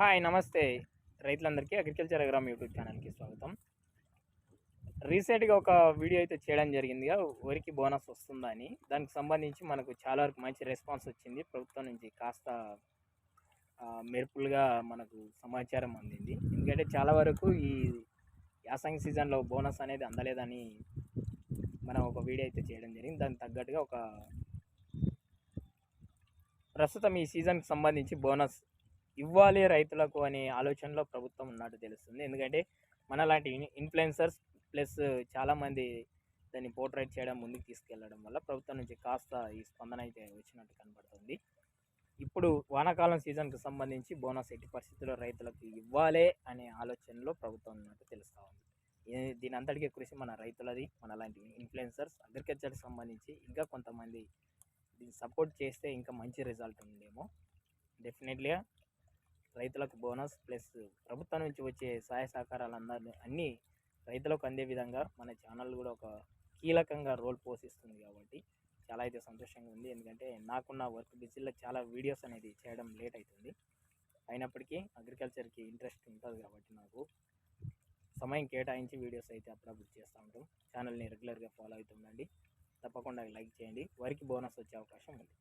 Hi నమస్తే. రైతులందరికీ agriculture అగ్రామ్ YouTube ఛానల్కి స్వాగతం. రీసెంట్గా ఒక వీడియో అయితే చేయడం జరిగిందిగా. వరికి బోనస్ వస్తుందా అని. దానికి సంబంధించి మనకు చాలా వరకు మంచి రెస్పాన్స్ వచ్చింది. ప్రభుత్వం నుంచి కాస్త మెరుపులుగా మనకు సమాచారం అందింది. ఎందుకంటే చాలా వరకు ఈ యాసంగి సీజన్లో బోనస్ అనేది అందలేదని మనం ఒక వీడియో అయితే చేయడం జరిగింది. దానికి తగ్గట్టుగా ఒక ప్రస్తుతం ఈ సీజన్కి సంబంధించి బోనస్ ఇవ్వాలి రైతులకు అనే ఆలోచనలో ప్రభుత్వం ఉన్నట్టు తెలుస్తుంది. ఎందుకంటే మన లాంటి ఇన్ఫ్లుయెన్సర్స్ ప్లస్ చాలామంది దాన్ని పోర్ట్రేట్ చేయడం ముందుకు తీసుకెళ్ళడం వల్ల ప్రభుత్వం నుంచి కాస్త ఈ స్పందన అయితే వచ్చినట్టు కనబడుతుంది. ఇప్పుడు వానాకాలం సీజన్కి సంబంధించి బోనస్ ఎట్టి పరిస్థితుల్లో రైతులకు ఇవ్వాలే అనే ఆలోచనలో ప్రభుత్వం ఉన్నట్టు తెలుస్తూ ఉంది. దీని అంతటికీ కృషి మన రైతులది మన లాంటి ఇన్ఫ్లుయెన్సర్స్ అగ్రికల్చర్కి సంబంధించి ఇంకా కొంతమంది దీన్ని సపోర్ట్ చేస్తే ఇంకా మంచి రిజల్ట్ ఉందేమో. డెఫినెట్లీగా రైతులకు బోనస్ ప్లస్ ప్రభుత్వం నుంచి వచ్చే సహాయ సహకారాలు అందరినీ అన్నీ రైతులకు అందే విధంగా మన ఛానల్ కూడా ఒక కీలకంగా రోల్ పోషిస్తుంది కాబట్టి చాలా అయితే సంతోషంగా ఉంది. ఎందుకంటే నాకున్న వర్క్ బిజీలో చాలా వీడియోస్ అనేది చేయడం లేట్ అవుతుంది అయినప్పటికీ అగ్రికల్చర్కి ఇంట్రెస్ట్ ఉంటుంది కాబట్టి నాకు సమయం కేటాయించి వీడియోస్ అయితే అప్పుడప్పుడు చేస్తూ ఉంటాం. ఛానల్ని రెగ్యులర్గా ఫాలో అవుతుండండి తప్పకుండా లైక్ చేయండి. వరికి బోనస్ వచ్చే అవకాశం ఉంది.